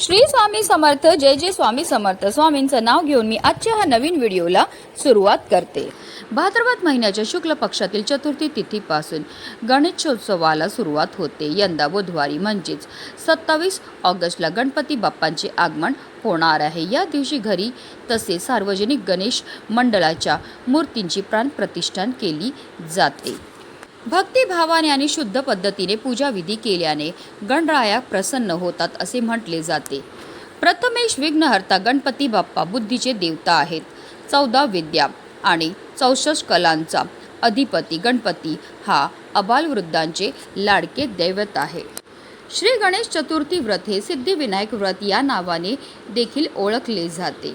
श्री स्वामी समर्थ जय जय स्वामी समर्थ. स्वामींचं नाव घेऊन मी आजच्या ह्या नवीन व्हिडिओला सुरुवात करते. भाद्रपद महिन्याच्या शुक्ल पक्षातील चतुर्थी तिथीपासून गणेशोत्सवाला सुरुवात होते. यंदा बुधवारी म्हणजेच सत्तावीस ऑगस्टला गणपती बाप्पांचे आगमन होणार आहे. या दिवशी घरी तसेच सार्वजनिक गणेश मंडळाच्या मूर्तींची प्राणप्रतिष्ठान केली जाते. भक्तिभावाने आणि शुद्ध पद्धतीने पूजाविधी केल्याने गणराया प्रसन्न होतात असे म्हटले जाते. प्रथमेश विघ्नहर्ता गणपती बाप्पा बुद्धीचे देवता आहेत. चौदा विद्या आणि चौसष्ट कलांचा अधिपती गणपती हा अबालवृद्धांचे लाडके दैवत आहे. श्री गणेश चतुर्थी व्रत हे सिद्धिविनायक व्रत या नावाने देखील ओळखले जाते.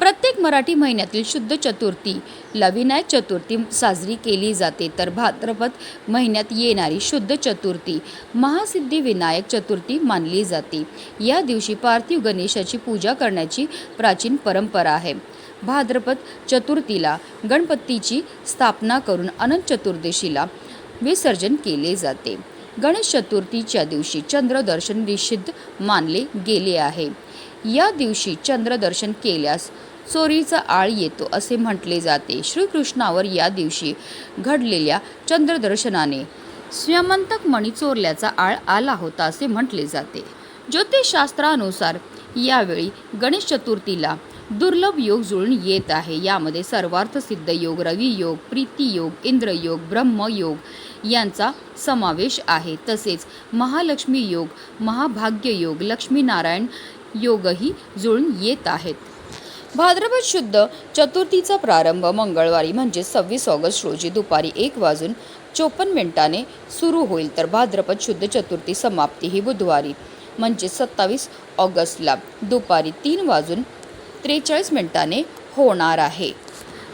प्रत्येक मराठी महिन्यातील शुद्ध चतुर्थीला विनायक चतुर्थी साजरी केली जाते. तर भाद्रपद महिन्यात येणारी शुद्ध चतुर्थी महासिद्धी विनायक चतुर्थी मानली जाते. या दिवशी पार्थिव गणेशाची पूजा करण्याची प्राचीन परंपरा आहे. भाद्रपद चतुर्थीला गणपतीची स्थापना करून अनंत चतुर्दशीला विसर्जन केले जाते. गणेश चतुर्थीच्या दिवशी चंद्रदर्शन निषिद्ध मानले गेले आहे. या दिवशी चंद्रदर्शन केल्यास चोरीचा आळ येतो असे म्हटले जाते. श्रीकृष्णावर या दिवशी घडलेल्या चंद्रदर्शनाने स्वयंतक मणी चोरल्याचा आळ आला होता असे म्हटले जाते. ज्योतिषशास्त्रानुसार यावेळी गणेश चतुर्थीला दुर्लभ योग जुळून येत आहे. यामध्ये सर्वार्थ सिद्ध योग रवी योग प्रीती योग इंद्रयोग ब्रह्मयोग यांचा समावेश आहे. तसेच महालक्ष्मी योग महाभाग्य योग लक्ष्मीनारायण योगही जुळून येत आहेत. भाद्रपद शुद्ध चतुर्थीचा प्रारंभ मंगळवारी म्हणजे सव्वीस ऑगस्ट रोजी दुपारी एक वाजून चोपन्न मिनिटाने सुरू होईल तर भाद्रपद शुद्ध चतुर्थी समाप्ती ही बुधवारी म्हणजे सत्तावीस ऑगस्टला दुपारी तीन वाजून त्रेचाळीस मिनिटाने होणार आहे.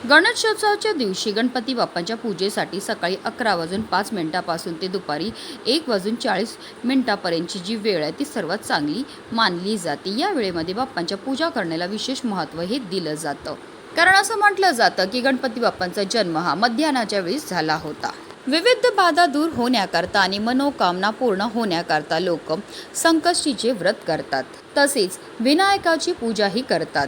गणेशोत्सवाच्या दिवशी गणपती बाप्पांच्या पूजेसाठी सकाळी अकरा वाजून पाच मिनिटापासून ते दुपारी एक वाजून चाळीस मिनिटापर्यंतची जी वेळ आहे ती सर्वात चांगली मानली जाते. या वेळेमध्ये बाप्पांच्या पूजा करण्याला विशेष महत्त्व हे दिलं जातं. कारण असं म्हटलं जातं की गणपती बाप्पांचा जन्म हा मध्याह्नाच्या वेळेस झाला होता. विविध बाधा दूर होण्याकरता आणि मनोकामना पूर्ण होण्याकरता लोक संकष्टीचे व्रत करतात. तसेच विनायकाची पूजाही करतात.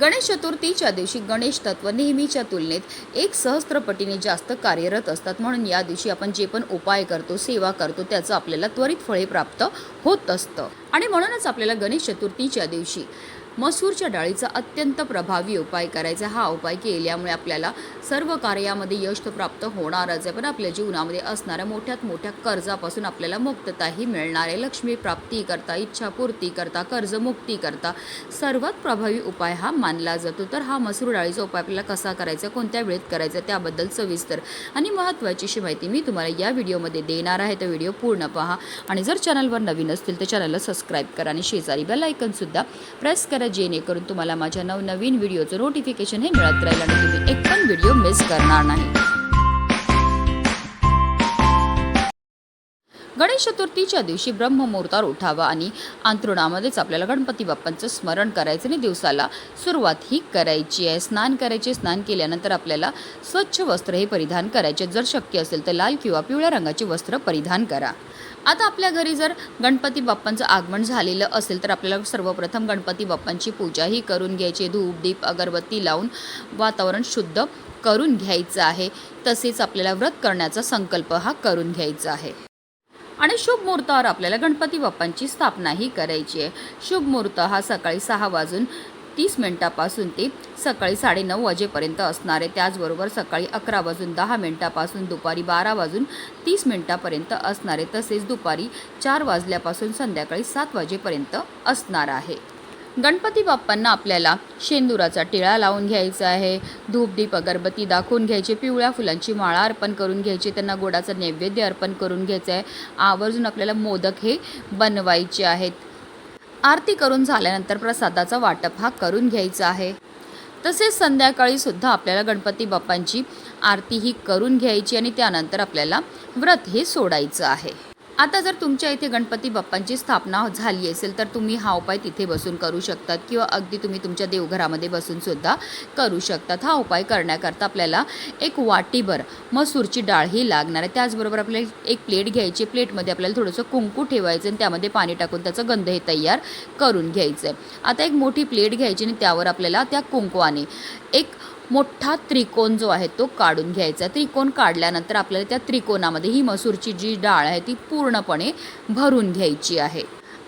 गणेश चतुर्थीच्या दिवशी गणेश तत्व नेहमीच्या तुलनेत एक सहस्त्रपटीने जास्त कार्यरत असतात. म्हणून या दिवशी आपण जे पण उपाय करतो सेवा करतो त्याचं आपल्याला त्वरित फळे प्राप्त होत असतं. आणि म्हणूनच आपल्याला गणेश चतुर्थीच्या दिवशी मसूरच्या डाळीचा अत्यंत प्रभावी उपाय करायचा हा उपाय केल्यामुळे आपल्याला सर्व कार्यामध्ये यश तर प्राप्त होणारच आहे. पण आपल्या जीवनामध्ये असणाऱ्या मोठ्यात मोठ्या कर्जापासून आपल्याला मुक्तताही मिळणार आहे. लक्ष्मी प्राप्ती करता इच्छापूर्ती करता कर्जमुक्ती करता सर्वात प्रभावी उपाय हा मानला जातो. तर हा मसूर डाळीचा उपाय आपल्याला कसा करायचा कोणत्या वेळेत करायचा त्याबद्दल सविस्तर आणि महत्त्वाची अशी माहिती मी तुम्हाला या व्हिडिओमध्ये देणार आहे. तर व्हिडिओ पूर्ण पहा आणि जर चॅनलवर नवीन असतील तर चॅनलला सबस्क्राईब करा आणि शेजारी बेल आयकनसुद्धा प्रेस करा. जेणेकरून तुम्हाला माझ्या नवनवीन व्हिडिओचं नोटिफिकेशन हे मिळत राहील आणि तुम्ही एक पण व्हिडिओ मिस करणार नाही. गणेश चतुर्थीच्या दिवशी ब्रह्ममुहूर्तावर उठावा आणि अंथरुणामध्येच आपल्याला गणपती बाप्पांचं स्मरण करायचं आणि दिवसाला सुरुवात ही करायची आहे. स्नान करायचे स्नान केल्यानंतर आपल्याला स्वच्छ वस्त्र हे परिधान करायचे. जर शक्य असेल तर लाल किंवा पिवळ्या रंगाचे वस्त्र परिधान करा. आता आपल्या घरी जर गणपती बाप्पांचं आगमन झालेलं असेल तर आपल्याला सर्वप्रथम गणपती बाप्पांची पूजाही करून घ्यायची धूप दीप अगरबत्ती लावून वातावरण शुद्ध करून घ्यायचं आहे. तसेच आपल्याला व्रत करण्याचा संकल्प हा करून घ्यायचा आहे. आणि शुभ मुहूर्तावर आपल्याला गणपती बाप्पांची स्थापनाही करायची आहे. शुभ मुहूर्त हा सकाळी सहा वाजून तीस मिनिटापासून ते सकाळी साडेनऊ वाजेपर्यंत असणार आहे. त्याचबरोबर सकाळी अकरा वाजून दहा मिनिटापासून दुपारी बारा वाजून तीस मिनिटापर्यंत असणार आहे. तसेच दुपारी चार वाजल्यापासून संध्याकाळी सात वाजेपर्यंत असणार आहे. गणपती बाप्पांना आपल्याला शेंदुराचा टिळा लावून घ्यायचा आहे. धूपदीप अगरबत्ती दाखवून घ्यायची. पिवळ्या फुलांची माळा अर्पण करून घ्यायची. त्यांना गोडाचं नैवेद्य अर्पण करून घ्यायचं आहे. आवर्जून आपल्याला मोदक हे बनवायचे आहेत. आरती करून झाल्यानंतर प्रसादाचा वाटप हा करून घ्यायचा आहे. तसेच संध्याकाळी सुद्धा आपल्याला गणपती बाप्पांची आरती ही करून घ्यायची आणि त्यानंतर आपल्याला व्रत हे सोडायचं आहे. आता जर तुमच्या इथे गणपती बाप्पांची स्थापना झाली असेल तर तुम्ही हा उपाय तिथे बसून करू शकतात किंवा अगदी तुम्ही तुमच्या देवघरामध्ये बसूनसुद्धा करू शकतात. हा उपाय करण्याकरता आपल्याला एक वाटीभर मसूरची डाळ ही लागणार आहे. त्याचबरोबर आपल्याला एक प्लेट घ्यायची. प्लेटमध्ये आपल्याला थोडंसं कुंकू ठेवायचं आणि त्यामध्ये पाणी टाकून त्याचा गंध हे तयार करून घ्यायचं आहे. आता एक मोठी प्लेट घ्यायची आणि त्यावर आपल्याला त्या कुंकवाने एक मोठा त्रिकोण जो आहे तो काढून घ्यायचा. त्रिकोण काढल्यानंतर आपल्याला त्या त्रिकोणामध्ये ही मसूरची जी डाळ आहे ती पूर्णपणे भरून घ्यायची आहे.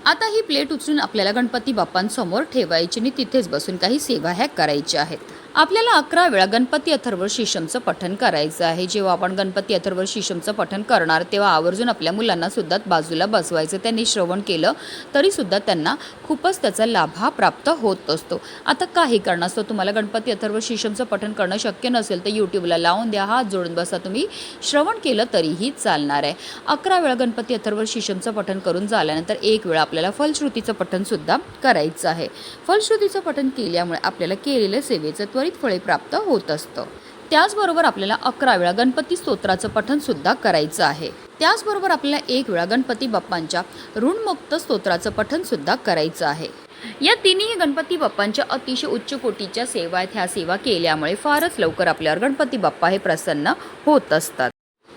आता ही प्लेट उचलून आपल्याला गणपती बाप्पांसमोर ठेवायची आणि तिथेच बसून काही सेवा ह्या करायच्या आहेत. आपल्याला अकरा वेळा गणपती अथर्व शिशमचं पठण करायचं आहे. जेव्हा आपण गणपती अथर्व शिशमचं पठण करणार तेव्हा आवर्जून आपल्या मुलांना सुद्धा बाजूला बसवायचं त्यांनी श्रवण केलं तरी सुद्धा त्यांना खूपच त्याचा लाभ हा प्राप्त होत असतो. आता काही कारणास्तव तुम्हाला गणपती अथर्व शिशमचं पठण करणं शक्य नसेल तर यूट्यूबला लावून द्या. हात जोडून बसा तुम्ही. श्रवण केलं तरीही चालणार आहे. अकरा वेळा गणपती अथर्व शिशमचं पठण करून झाल्यानंतर एक वेळा आपल्याला फलश्रुतीचं पठणसुद्धा करायचं आहे. फलश्रुतीचं पठण केल्यामुळे आपल्याला केलेलं सेवेचं त्वरित फळे प्राप्त होत असतं. त्याचबरोबर आपल्याला अकरा वेळा गणपती स्तोत्राचं पठन सुद्धा करायचं आहे. त्याचबरोबर आपल्याला एक वेळा गणपती बाप्पांच्या ऋणमुक्त स्तोत्राचं पठन सुद्धा करायचं आहे. या तिन्ही गणपती बाप्पांच्या अतिशय उच्च कोटीच्या सेवा आहेत. ह्या सेवा केल्यामुळे फारच लवकर आपल्यावर गणपती बाप्पा हे प्रसन्न होत असतात.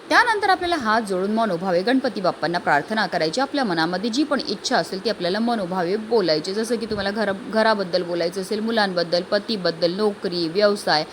त्यानंतर आपल्याला हात जोडून मनोभावे गणपती बाप्पांना प्रार्थना करायची. आपल्या मनामध्ये जी पण इच्छा असेल ती आपल्याला मनोभावे बोलायची. जसं की तुम्हाला घर घराबद्दल बोलायचं असेल मुलांबद्दल पतीबद्दल नोकरी व्यवसाय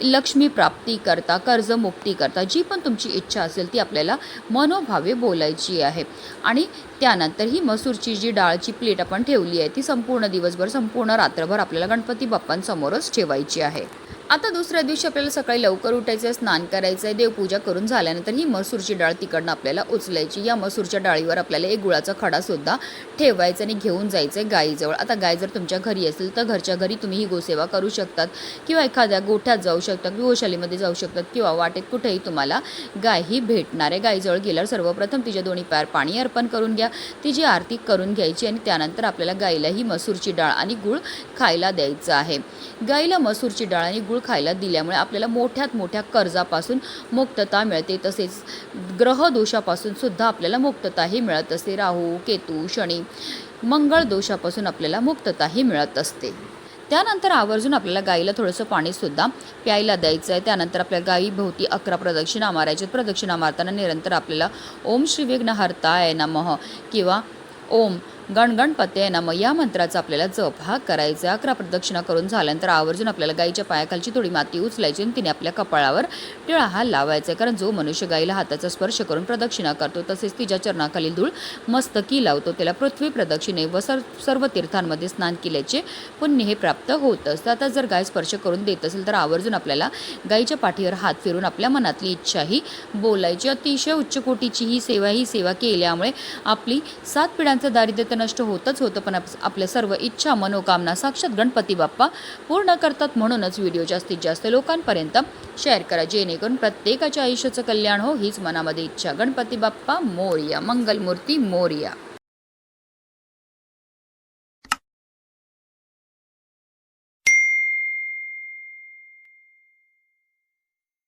लक्ष्मी प्राप्ती करता कर्जमुक्ती करता जी पण तुमची इच्छा असेल ती आपल्याला मनोभावे बोलायची आहे. आणि त्यानंतर ही मसूरची जी डाळची प्लेट आपण ठेवली आहे ती संपूर्ण दिवसभर संपूर्ण रात्रभर आपल्याला गणपती बाप्पांसमोरच ठेवायची आहे. आता दुसऱ्या दिवशी आपल्याला सकाळी लवकर उठायचं आहे स्नान करायचं आहे देवपूजा करून झाल्यानंतर ही मसूरची डाळ तिकडनं आपल्याला उचलायची. या मसूरच्या डाळीवर आपल्याला एक गुळाचा खडासुद्धा ठेवायचा आणि घेऊन जायचं आहे गाईजवळ. आता गाय जर तुमच्या घरी असेल तर घरच्या घरी तुम्ही ही गोसेवा करू शकतात किंवा एखाद्या गोठ्यात जाऊ शकतात गोशालीमध्ये जाऊ शकतात किंवा वाटेत कुठेही तुम्हाला गाय ही भेटणार आहे. गायीजवळ गेल्यावर सर्वप्रथम तिच्या दोन्ही पायार पाणी अर्पण करून घ्या. तिची आरती करून घ्यायची आणि त्यानंतर आपल्याला गाईला ही मसूरची डाळ आणि गुळ खायला द्यायचं आहे. गाईला मसूरची डाळ आणि गुळ खायला दिल्यामुळे आपल्याला मोठ्यात मोठ्या कर्जापासून मुक्तता मिळते. तसेच ग्रहदोषापासून सुद्धा आपल्याला मुक्तताही मिळत असते. राहू केतू शनी मंगळ दोषापासून आपल्याला मुक्तताही मिळत असते. त्यानंतर आवर्जून आपल्याला गाईला थोडंसं पाणीसुद्धा प्यायला द्यायचं आहे. त्यानंतर आपल्या गाईभोवती अकरा प्रदक्षिणा मारायच्या प्रदक्षिणा मारताना निरंतर आपल्याला ओम श्री विघ्नहर्ताय नमः किंवा ओम गणगणपते नम या मंत्राचा आपल्याला जप हा करायचा. अकरा प्रदक्षिणा करून झाल्यानंतर आवर्जून आपल्याला गाईच्या पायाखालची थोडी माती उचलायची आणि तिने आपल्या कपाळावर टिळा हा लावायचा आहे. कारण जो मनुष्य गाईला हाताचा स्पर्श करून प्रदक्षिणा करतो तसेच तिच्या चरणाखालील धूळ मस्तकी लावतो. त्याला पृथ्वी प्रदक्षिणे व सर सर्व तीर्थांमध्ये स्नान केल्याचे पुण्य हे प्राप्त होत असतं. आता जर गाय स्पर्श करून देत असेल तर आवर्जून आपल्याला गाईच्या पाठीवर हात फिरून आपल्या मनातली इच्छाही बोलायची. अतिशय उच्च कोटीची ही सेवा ही सेवा केल्यामुळे आपली सात पिढ्यांचं दारिद्र्य तर नष्ट होतच होतं पण आप- आपल्या सर्व इच्छा मनोकामना साक्षात गणपती बाप्पा पूर्ण करतात म्हणूनच व्हिडिओ जास्तीत जास्त लोकांपर्यंत शेअर करा. जेणेकरून प्रत्येकाच्या आयुष्याचं कल्याण हो हीच मनामध्ये इच्छा. गणपती बाप्पा मोर्या. मंगलमूर्ती मोर्या.